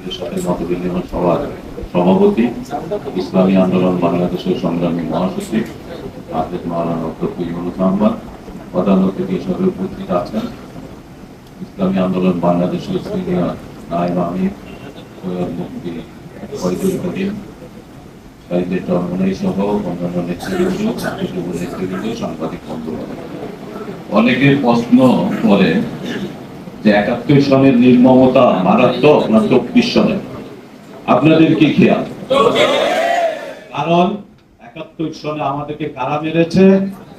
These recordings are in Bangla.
নেতৃবৃন্দের সাথে মত বিনিময় সভার সভাপতি, ইসলামী আন্দোলন বাংলাদেশের সংগ্রামী মহাসচিব, হাফেজ মাওলানা অধ্যক্ষ ইউনুস আহমদ প্রধান অতিথি হিসেবে উপস্থিত আছেন ইসলামী আন্দোলন বাংলাদেশের সিনিয়র নায়েব আমির, সৈয়দ মুফতি ফয়জুল করিম সাহিত্যের চরমনাই সহ অন্যান্য নেতৃবৃন্দ নেতৃবৃন্দ, সাংবাদিক বন্ধুগণ। অনেকে প্রশ্ন করে যে একাত্তর সনের নির্মমতা মারাত্মক না চব্বিশ সনের? আপনাদের কি খেয়াল? কারণ একাত্তর সনে আমাদেরকে কারা মেরেছে?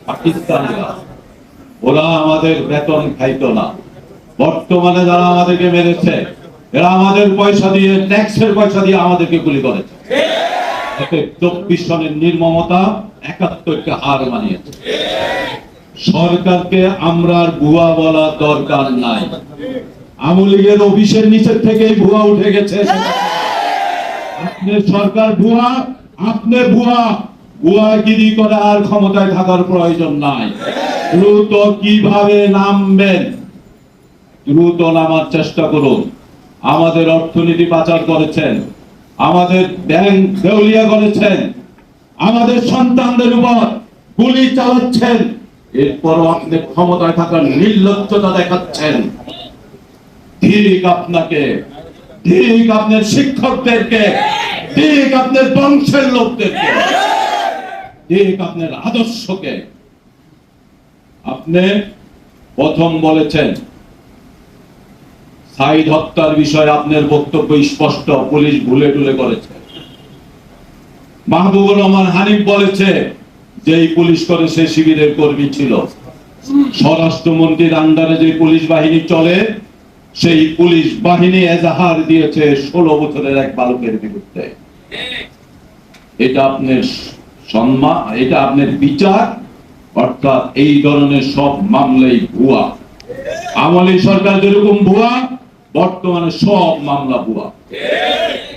পাকিস্তানিরা। ওরা আমাদের বেতন খাইত না। বর্তমানে যারা আমাদেরকে মেরেছে, এরা আমাদের পয়সা দিয়ে, ট্যাক্সের পয়সা দিয়ে আমাদেরকে গুলি করেছে। চব্বিশ সনের নির্মমতা একাত্তরকে হার মানিয়েছে। সরকারকে আমরা ভুয়া বলা দরকার নাই। আওয়ামী লীগের অফিসের নিচের থেকে ভুয়া উঠে গেছে। আপনার সরকার ভুয়া, আপনি ভুয়া। ভুয়াগিরি করে আর ক্ষমতায় থাকার প্রয়োজন নাই। দ্রুত কীভাবে নামবেন? দ্রুত নামার চেষ্টা করুন। আমাদের অর্থনীতি পাচার করেছেন। আমাদের ব্যাংক দেউলিয়া করেছেন আমাদের সন্তানদের উপর গুলি চালাচ্ছেন। এরপরও আপনি ক্ষমতায় থাকার নির্লজ্জতা দেখাচ্ছেন। ঠিক আপনাকে, ঠিক আপনার শিক্ষকদেরকে, ঠিক আপনার বংশের লোকদেরকে, ঠিক আপনার আদর্শকে। আপনি প্রথম বলেছেন, সাইদ হত্যার বিষয়ে আপনার বক্তব্য স্পষ্ট, পুলিশ ভুলে টুলে করেছে। মাহবুবুর রহমান হানিফ বলেছে যে পুলিশ করে সে শিবিরের কর্মী ছিল। স্বরাষ্ট্রমন্ত্রীর আন্ডারে যে পুলিশ বাহিনী চলে, সেই পুলিশ বাহিনী এজাহার দিয়েছে ষোলো বছরের এক বালকের বিরুদ্ধে। এটা আপনার সম্মান এটা আপনার বিচার, অর্থাৎ এই ধরনের সব মামলাই ভুয়া। আমলি সরকার যেরকম ভুয়া, বর্তমানে সব মামলা ভুয়া।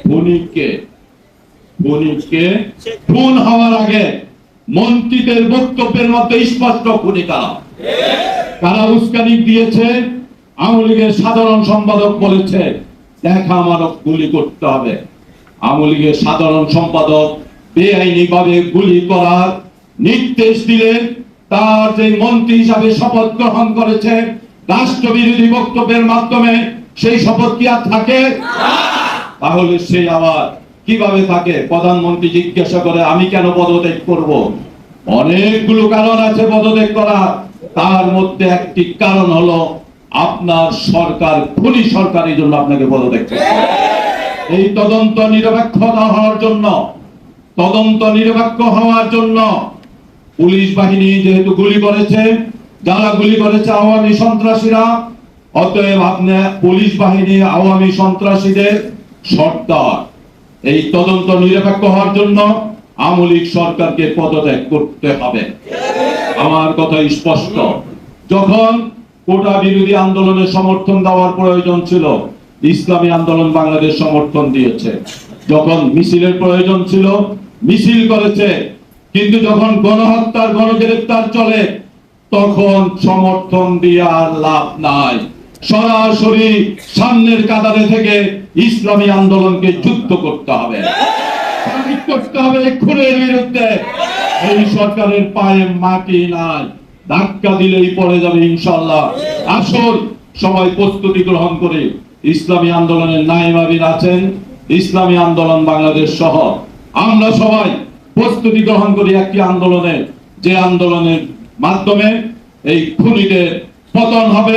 ফণিককে ফণিককে খুন হওয়ার আগে মন্ত্রীদের বক্তব্যের মধ্যে স্পষ্ট খুনি কারা কারা উস্কানি দিয়েছে আওয়ামী লীগের সাধারণ সম্পাদক বলেছে দেখা আমারও গুলি করতে হবে। আওয়ামী লীগের সাধারণ সম্পাদক বেআইনি ভাবে গুলি করার নির্দেশ দিলেন তার যে মন্ত্রী হিসাবে শপথ গ্রহণ করেছে রাষ্ট্রবিরোধী বক্তব্যের মাধ্যমে সেই শপথ কি আর থাকে? তাহলে সেই আবার কীভাবে থাকে? প্রধানমন্ত্রী জিজ্ঞাসা করে, আমি কেন পদত্যাগ করব? অনেকগুলো কারণ আছে পদত্যাগ করা তার মধ্যে একটি কারণ হলো, আপনার সরকার খুনি সরকার এই জন্য আপনাকে পদত্যাগ এই তদন্ত নিরপেক্ষতা হওয়ার জন্য, তদন্ত নিরপেক্ষ হওয়ার জন্য পুলিশ বাহিনী যেহেতু গুলি করেছে, যারা গুলি করেছে আওয়ামী সন্ত্রাসীরা, অতএব আপনি পুলিশ বাহিনী আওয়ামী সন্ত্রাসীদের সর্দার। এই তদন্ত নিরপেক্ষ হওয়ার জন্য আমলিক সরকারকে পদত্যাগ করতে হবে। আমার কথা স্পষ্ট। যখন কোটা বিরোধী আন্দোলনের সমর্থন দেওয়ার প্রয়োজন ছিল, ইসলামী আন্দোলন বাংলাদেশ সমর্থন দিয়েছে। যখন মিছিলের প্রয়োজন ছিল, মিছিল করেছে। কিন্তু যখন গণহত্যার গণগ্রেপ্তার চলে, তখন সমর্থন দিয়ে আর লাভ নাই। সরাসরি সামনের কাতারে থেকে ইসলামী আন্দোলনকে যুদ্ধ করতে হবে। করতে হবে খুনের বিরুদ্ধে। এই সরকারের পায়ে মাটি নাই। ধাক্কা দিলেই পড়ে যাবে ইনশাল্লাহ আসল সবাই প্রস্তুতি গ্রহণ করে। ইসলামী আন্দোলনের নাইমাবিন আছেন। ইসলামী আন্দোলন বাংলাদেশ সহ। আমরা সবাই প্রস্তুতি গ্রহণ করি একটি আন্দোলনের যে আন্দোলনের মাধ্যমে এই খুনিদের পতন হবে,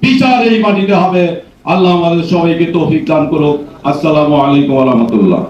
বিচার এই মাটিতে হবে। আল্লাহ আমাদের সবাইকে তৌফিক দান করুক। আসসালামু আলাইকুম রহমতুল্লাহ।